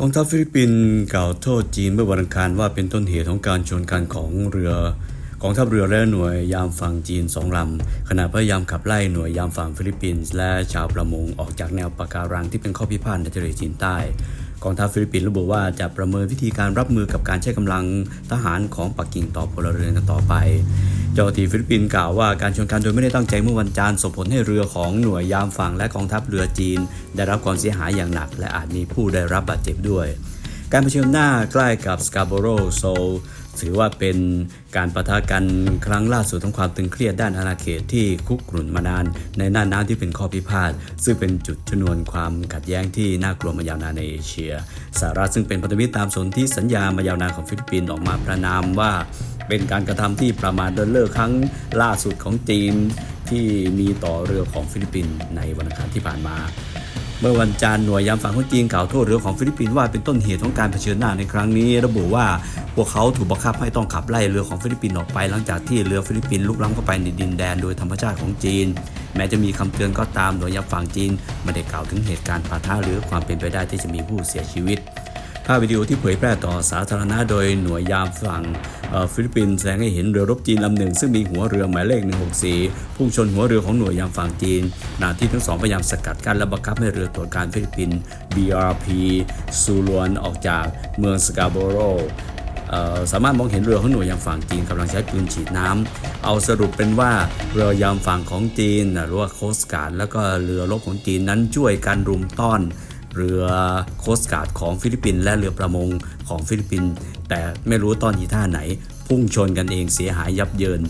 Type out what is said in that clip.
กองทัพฟิลิปปินส์กล่าวโทษจีนเมื่อวันอังคารว่าเป็นต้นเหตุของการชนกันของเรือกองทัพเรือและหน่วยยามฝั่งจีนสองลำขณะพยายามขับไล่หน่วยยามฝั่งฟิลิปปินส์และชาวประมงออกจากแนวปะการังที่เป็นข้อพิพาทในทะเลจีนใต้กองทัพฟิลิปปินส์ระบุว่าจะประเมินวิธีการรับมือกับการใช้กำลังทหารของปักกิ่งต่อพลเรือนกันต่อไป เจ้าหน้าที่ฟิลิปปินส์กล่าวว่าการชนกันโดยไม่ได้ตั้งใจเมื่อวันจันทร์ส่งผลให้เรือของหน่วยยามฝั่งและกองทัพเรือจีน ได้รับความเสียหายอย่างหนัก และอาจมีผู้ได้รับบาดเจ็บด้วย การเผชิญหน้าใกล้กับสกาโบโรโซลถือว่าเป็นการประทะกันครั้งล่าสุดของความตึงเครียดด้านอาณาเขตที่คุกรุ่นมานาน ในน่านน้ำที่เป็นข้อพิพาทซึ่งเป็นจุดชนวนความขัดแย้งที่น่ากลัวมายาวนานในเอเชียสหรัฐซึ่งเป็นพันธมิตรตามสนธิสัญญามายาวนานของฟิลิปปินส์ออกมาประนามว่า เป็นการกระทำที่ประมาทเดินเลิกครั้งล่าสุดของจีนที่มีต่อเรือของฟิลิปปินส์ในวันอังคารที่ผ่านมา เมื่อวันจันทร์หน่วยยามฝั่งของจีนกล่าวโทษเรือของฟิลิปปินส์ว่าเป็นต้นเหตุของการเผชิญหน้าในครั้งนี้ ระบุว่าพวกเขาถูกบังคับให้ต้องขับไล่เรือของฟิลิปปินส์ออกไป หลังจากที่เรือฟิลิปปินส์ลุกล้ำเข้าไปในดินแดนโดยธรรมชาติของจีน แม้จะมีคำเตือนก็ตามหน่วยยามฝั่งจีนไม่ได้กล่าวถึงเหตุการณ์ปะทะหรือความเป็นไปได้ที่จะมีผู้เสียชีวิต ภาพวิดีโอที่เผยแพร่ต่อสาธารณะโดยหน่วยยามฝั่งฟิลิปปินส์แสดงให้เห็นเรือรบจีนลำหนึ่ง ซึ่งมีหัวเรือหมายเลข 164 พุ่งชนหัวเรือของหน่วยยามฝั่งจีนขณะที่ทั้งสองพยายามสกัดกั้นและบังคับให้เรือตรวจการฟิลิปปินส์ BRP ซูลวนออกจากเมืองสกาโบโร่สามารถมองเห็นเรือของหน่วยยามฝั่งจีนกำลังใช้ปืนฉีดน้ำ เอาสรุปเป็นว่าเรือยามฝั่งของจีนน่ะหรือว่าโคสการ์ดแล้วก็เรือรบของจีนนั้นช่วยกันรุมต้อน เรือโคสการ์ดของฟิลิปปินส์และเรือประมงของฟิลิปปินส์แต่ไม่รู้ตอนที่ท่าไหน พุ่งชนกันเองเสียหายยับเยิน